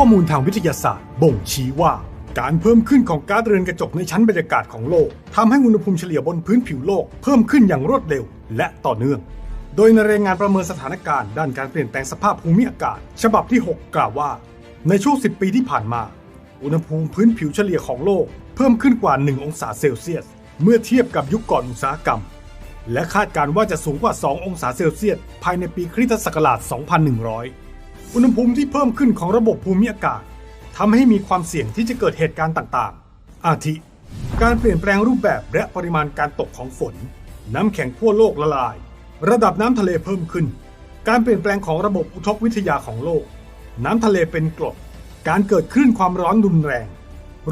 ข้อมูลทางวิทยาศาสตร์ บ่งชี้ว่า การเพิ่มขึ้นของก๊าซเรือนกระจกในชั้นบรรยากาศของโลกทำให้อุณหภูมิเฉลี่ยบนพื้นผิวโลกเพิ่มขึ้นอย่างรวดเร็ว และต่อเนื่อง โดยในรายงานประเมินสถานการณ์ด้านการเปลี่ยนแปลงสภาพภูมิอากาศ ฉบับที่ 6 กล่าวว่า ในช่วง 10 ปีที่ผ่านมา อุณหภูมิพื้นผิวเฉลี่ยของโลก เพิ่มขึ้นกว่า 1 องศาเซลเซียส เมื่อเทียบกับยุคก่อนอุตสาหกรรม และคาดการณ์ว่าจะสูงกว่า 2 องศาเซลเซียส ภายในปีคริสตศักราช 2100 อุณหภูมิที่เพิ่มขึ้นของระบบภูมิอากาศทำให้มีความเสี่ยงที่จะเกิดเหตุการณ์ต่างๆ อาทิ การเปลี่ยนแปลงรูปแบบและปริมาณการตกของฝน น้ำแข็งขั้วโลกละลาย ระดับน้ำทะเลเพิ่มขึ้น การเปลี่ยนแปลงของระบบอุทกวิทยาของโลก น้ำทะเลเป็นกรด การเกิดคลื่นความร้อนรุนแรง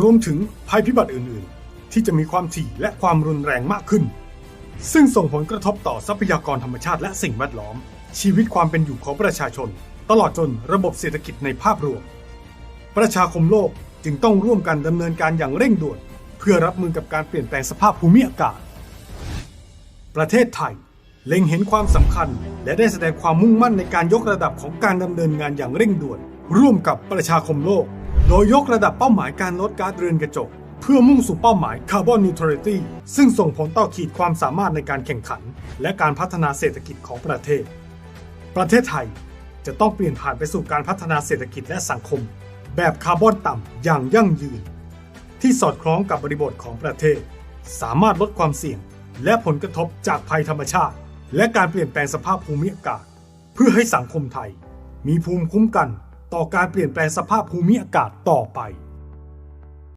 รวมถึงภัยพิบัติอื่นๆ ที่จะมีความถี่และความรุนแรงมากขึ้น ซึ่งส่งผลกระทบต่อทรัพยากรธรรมชาติและสิ่งแวดล้อม ชีวิตความเป็นอยู่ของประชาชน ตลอดจนระบบเศรษฐกิจในภาพรวม ประชาคมโลกจึงต้องร่วมกันดำเนินการอย่างเร่งด่วน เพื่อรับมือกับการเปลี่ยนแปลงสภาพภูมิอากาศ ประเทศไทย เล็งเห็นความสำคัญ และได้แสดงความมุ่งมั่นในการยกระดับของการดำเนินงานอย่างเร่งด่วน ร่วมกับประชาคมโลก โดยยกระดับเป้าหมายการลดก๊าซเรือนกระจก เพื่อมุ่งสู่เป้าหมายคาร์บอนนิวทรัลิตี้ซึ่งส่งผลต่อขีดความสามารถในการแข่งขัน และการพัฒนาเศรษฐกิจของประเทศ ประเทศไทย จะต้องเปลี่ยนผ่านไปสู่การพัฒนาเศรษฐกิจและสังคม แบบคาร์บอนต่ำอย่างยั่งยืน ที่สอดคล้องกับบริบทของประเทศ สามารถลดความเสี่ยง และผลกระทบจากภัยธรรมชาติ และการเปลี่ยนแปลงสภาพภูมิอากาศ เพื่อให้สังคมไทย มีภูมิคุ้มกันต่อการเปลี่ยนแปลงสภาพภูมิอากาศต่อไป